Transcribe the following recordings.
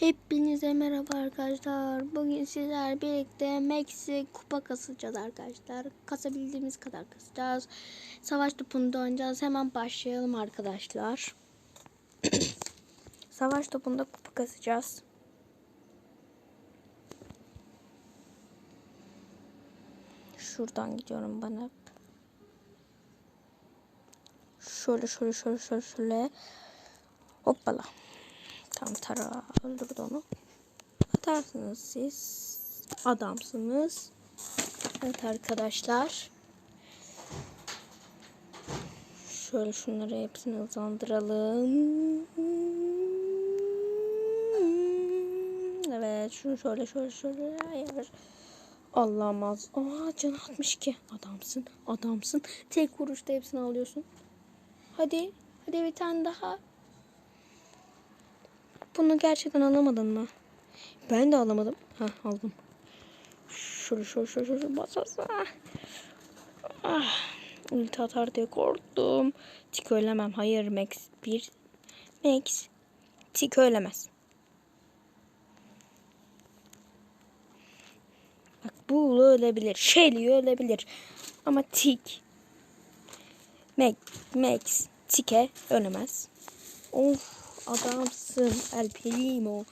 Hepinize merhaba arkadaşlar. Bugün sizler birlikte Max'i kupa kasacağız arkadaşlar. Kasabildiğimiz kadar kasacağız. Savaş topunda oynayacağız. Hemen başlayalım arkadaşlar. Savaş topunda kupa kasacağız. Şuradan gidiyorum hep. Şöyle şöyle şöyle şöyle şöyle. Hoppala. Tam tara öldürdü onu. Atarsınız siz. Adamsınız. Evet arkadaşlar. Şöyle şunları hepsini hızlandıralım. Evet şunu şöyle şöyle şöyle hayır. Allah'ım az. Aa can 62. Adamsın. Adamsın. Tek vuruşta hepsini alıyorsun. Hadi. Hadi bir tane daha. Bunu gerçekten alamadın mı? Ben de alamadım. Ha aldım. Şöyle şöyle şöyle şöyle basasa. Ah. Ulti atar diye korktum. Tik ölemem. Hayır Max. Bir. Max. Tik ölemez. Bak bu ölebilir. Shelly ölebilir. Ama Tik. Max. Max. Tik'e ölemez. Of. Adamsın El Primo.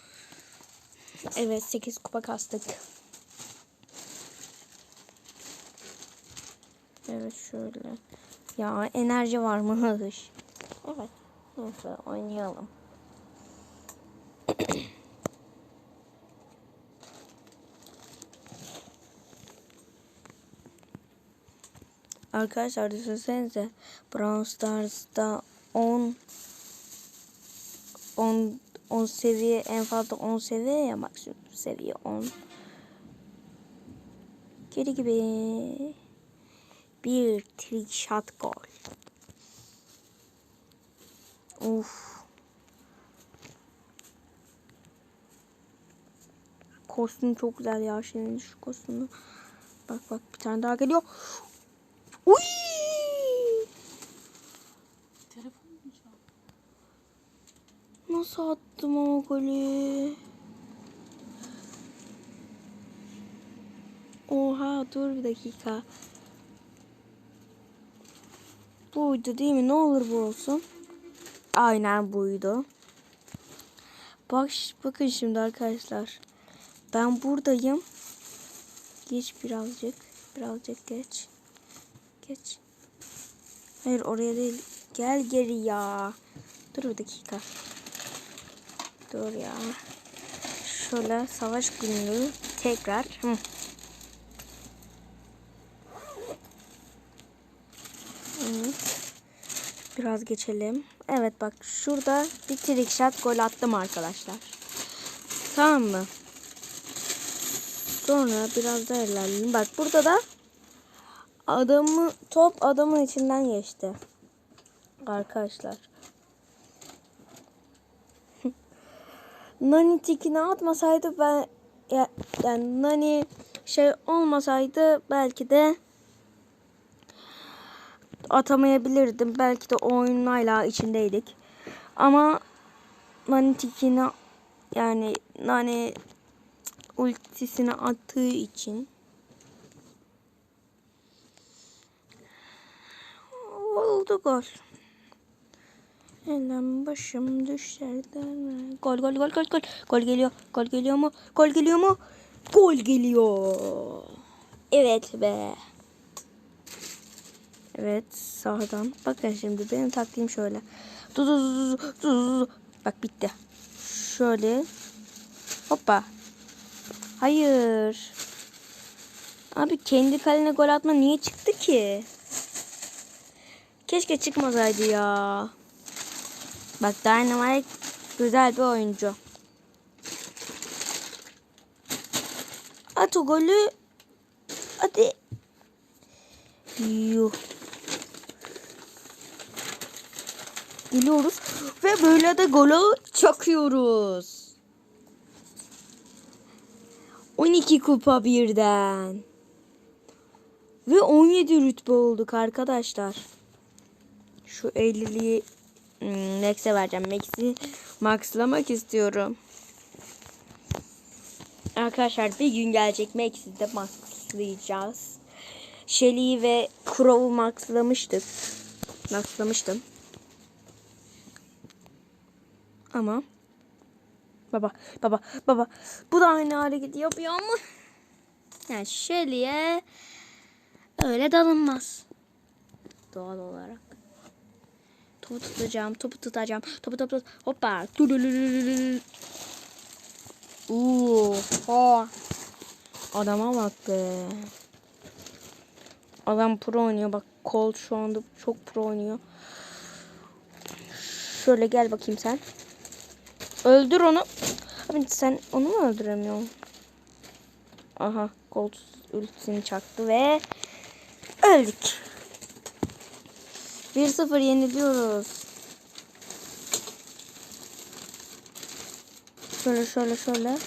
Evet 8 kupa kastık. Evet şöyle. Ya enerji var mı? Evet. Neyse oynayalım. Arkadaşlar düşünsenize Brawl Stars'ta 10 10 10 seviye en fazla 10 seviye ya maksimum seviye 10. Geri gibi bir trick shot gol. Uf. Kostüm çok güzel ya şimdi şu kostümü. Bak bak bir tane daha geliyor. Uy! Nasıl attım o golü? Oha dur bir dakika. Buydu değil mi? Ne olur bu olsun. Aynen buydu. Bak bakın şimdi arkadaşlar. Ben buradayım. Geç birazcık. Birazcık geç. Geç. Hayır oraya değil. Gel geri ya. Dur bir dakika. Dur ya. Şöyle savaş günlüğü tekrar. Hı. Biraz geçelim. Evet bak şurada bir trick shot gol attım arkadaşlar. Tamam mı? Sonra biraz daha ilerleyelim. Bak burada da adamı top adamın içinden geçti. Arkadaşlar. Nani tikini atmasaydı ben ya, yani Nani şey olmasaydı belki de atamayabilirdim. Belki de oyunun hala içindeydik. Ama Nani tikini yani Nani ultisini attığı için oldu gol. Elden başım düşerden. Gol gol gol gol gol. Gol geliyor. Gol geliyor mu? Gol geliyor mu? Gol geliyor. Evet be. Evet sağdan. Bakın şimdi benim taktiğim şöyle. Dur. dur. Bak bitti. Şöyle. Hoppa. Hayır. Abi kendi kalene gol atma niye çıktı ki? Keşke çıkmasaydı ya. Bak Dynamite güzel bir oyuncu. At o golü. Hadi. Yuh. Geliyoruz ve böyle de golü çakıyoruz. 12 kupa birden. Ve 17 rütbe olduk arkadaşlar. Şu 50'liği hmm, Max'e vereceğim. Max'i maxlamak istiyorum. Arkadaşlar bir gün gelecek Max'de maxlayacağız. Shelly'i ve Crow'u maxlamıştık. Maxlamıştım. Ama baba baba baba bu da aynı hareketi yapıyor ama yani Shelly'e öyle dalınmaz. Doğal olarak. Topu tutacağım, topu tutacağım. Topu topu tut. Hoppa. Oha. Adama bak be. Adam pro oynuyor. Bak Cole şu anda çok pro oynuyor. Şöyle gel bakayım sen. Öldür onu. Abi sen onu mu öldüremiyorsun? Aha Colt ultisini çaktı ve öldük. 1-0 yeniliyoruz. Şöyle şöyle şöyle.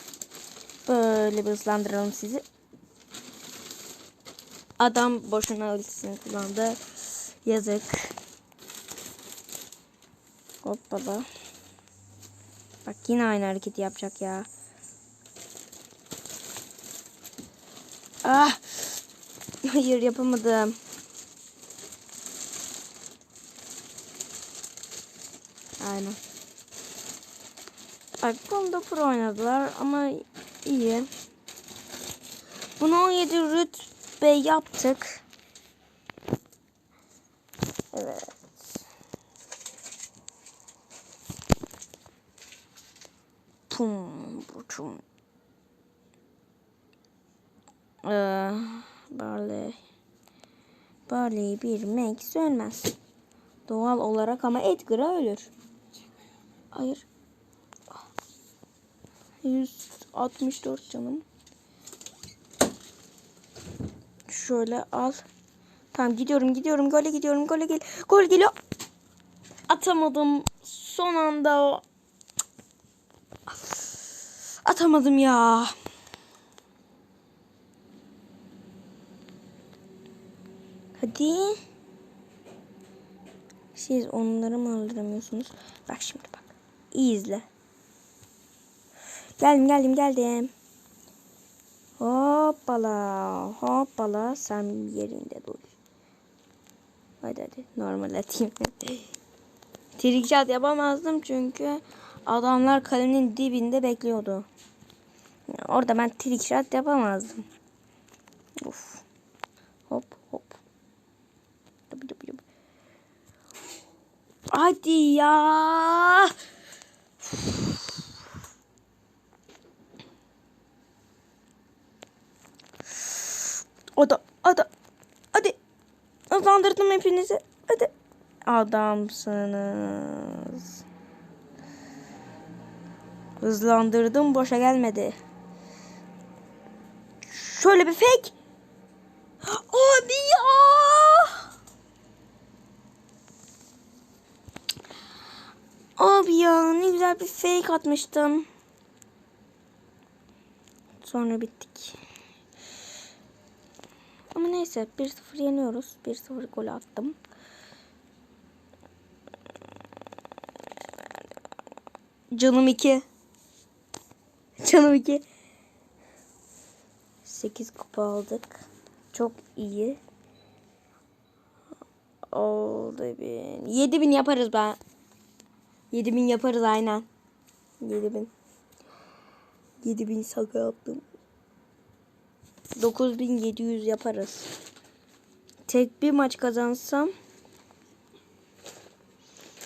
Böyle bir hızlandıralım sizi. Adam boşuna ultisini kullandı. Yazık. Hoppala. Bak yine aynı hareketi yapacak ya. Ah! Hayır yapamadım. Aynen. Ay konuda pro oynadılar ama iyi. Bunu 17 rütbe yaptık. Evet. Pum, buçum. Ee, Barley. Barley bir Max ölmez. Doğal olarak ama Edgar'a ölür. Hayır. 164 canım. Şöyle al. Tamam gidiyorum gidiyorum. Gole gidiyorum. Gole gel. Gol geliyor. Atamadım. Son anda o. Atamadım ya. Hadi. Siz onları mı öldüremiyorsunuz? Bak şimdi. İyi izle. Geldim geldim geldim. Hoppala hoppala sen yerinde dur. Hadi hadi normal atayım. Trick shot yapamazdım çünkü adamlar kalenin dibinde bekliyordu. Orada ben trick shot yapamazdım. Uf. Hop hop. Hadi ya. O da, o da. Hadi. Hızlandırdım hepinizi. Hadi. Adamsınız. Hızlandırdım boşa gelmedi. Şöyle bir fake. Abi ya. Abi ya ne güzel bir fake atmıştım. Sonra bittik. Ama neyse 1-0 yeniyoruz. 1-0 gol attım. Canım 2. Canım 2. 8 kupa aldık. Çok iyi. Oldu bin. 7000 yaparız ben. 7000 yaparız aynen. 7000. 7000 şaka yaptım. 9700 yaparız. Tek bir maç kazansam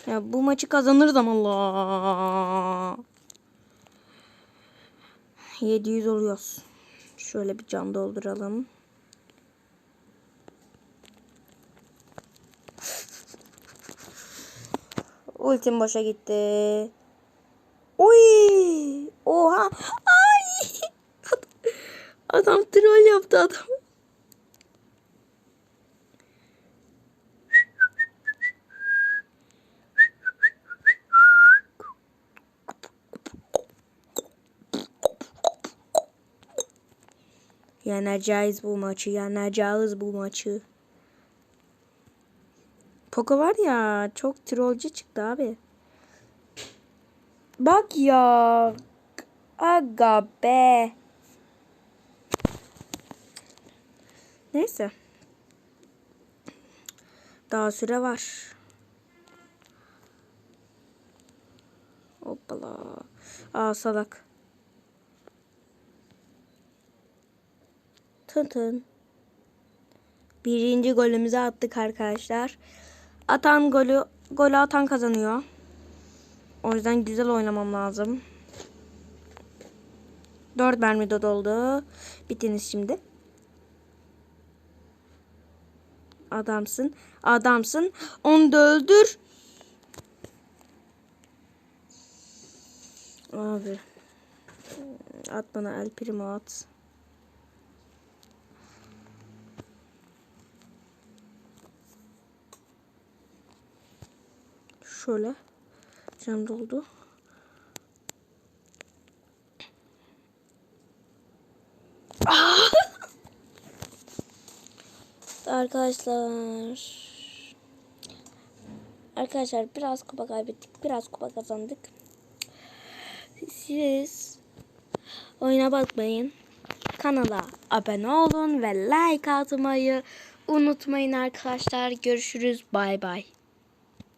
ya bu maçı kazanırız ama Allah. 700 oluyoruz. Şöyle bir can dolduralım. Ultim boşa gitti. Oy! Oha! Ay! Adam troll yaptı adam. Yeneceğiz bu maçı. Yeneceğiz bu maçı. Poco var ya çok trollcü çıktı abi. Bak ya. Aga be. Neyse. Daha süre var. Hoppala. Aa salak. Tın tın. Birinci golümüzü attık arkadaşlar. Atan golü golü atan kazanıyor. O yüzden güzel oynamam lazım. Dört mermi de doldu. Bittiniz şimdi. Adamsın. Adamsın. Onu da öldür. Abi. At bana el primo at. Şöyle. Cam doldu. Arkadaşlar. Arkadaşlar biraz kupa kaybettik. Biraz kupa kazandık. Siz oyuna bakmayın. Kanala abone olun ve like atmayı unutmayın arkadaşlar. Görüşürüz. Bay bay.